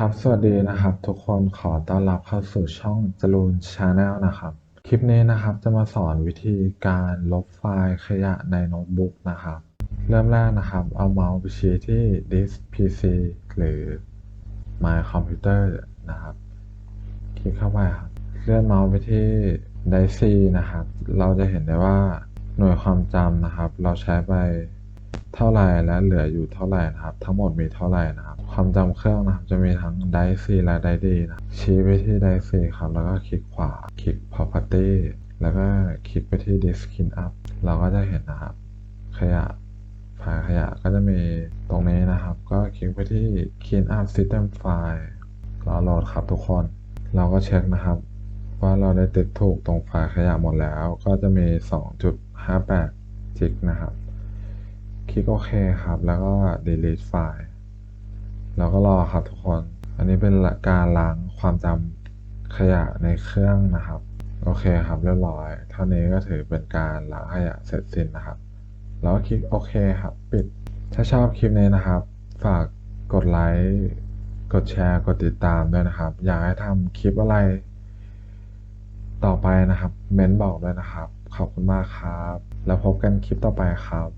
ครับ สวัสดีนะครับ ทุกคนขอต้อนรับเข้าสู่ช่องจรูนชาแนลนะครับ คลิปนี้นะครับจะมาสอนวิธีการลบไฟล์ขยะในโน้ตบุ๊กนะครับ เริ่มแรกนะครับ เอาเมาส์ไปชี้ที่ disk PC หรือ my computer นะครับ คลิกเข้าไปครับ เลื่อนเมาส์ไปที่ Drive C นะครับ เราจะเห็นได้ว่าหน่วยความจำนะครับ เราใช้ไปเท่าไหร่และเหลืออยู่เท่าไหร่นะครับ ทั้งหมดมีเท่าไหร่นะครับ ความจำเครื่องนะครับ จะมีทั้ง Drive C และ Drive D นะชี้ไปที่ Drive C ครับ แล้วก็คลิกขวา คลิก Property แล้วก็คลิกไปที่ Disk Cleanup เราก็จะเห็นนะครับ ขยะไฟล์ขยะก็จะมีตรงนี้นะครับ ก็คลิกไปที่ Clean Up System File รอโหลดครับทุกคน เราก็เช็คนะครับว่าเราได้ติดถูกตรงไฟล์ขยะหมดแล้ว ก็จะมี 2.58 จิกนะครับ คลิกโอเคครับ แล้วก็ delete ไฟล์ แล้วก็รอครับทุกคน อันนี้เป็นการล้างความจำขยะในเครื่องนะครับ โอเคครับเรียบร้อย เท่านี้ก็ถือเป็นการล้างขยะเสร็จสิ้นนะครับ แล้วก็คลิกโอเคครับ ปิด ถ้าชอบคลิปนี้นะครับ ฝากกดไลค์ กดแชร์ กดติดตามด้วยนะครับ อยากให้ทำคลิปอะไร ต่อไปนะครับ เม้นบอกด้วยนะครับ ขอบคุณมากครับ แล้วพบกันคลิปต่อไปครับ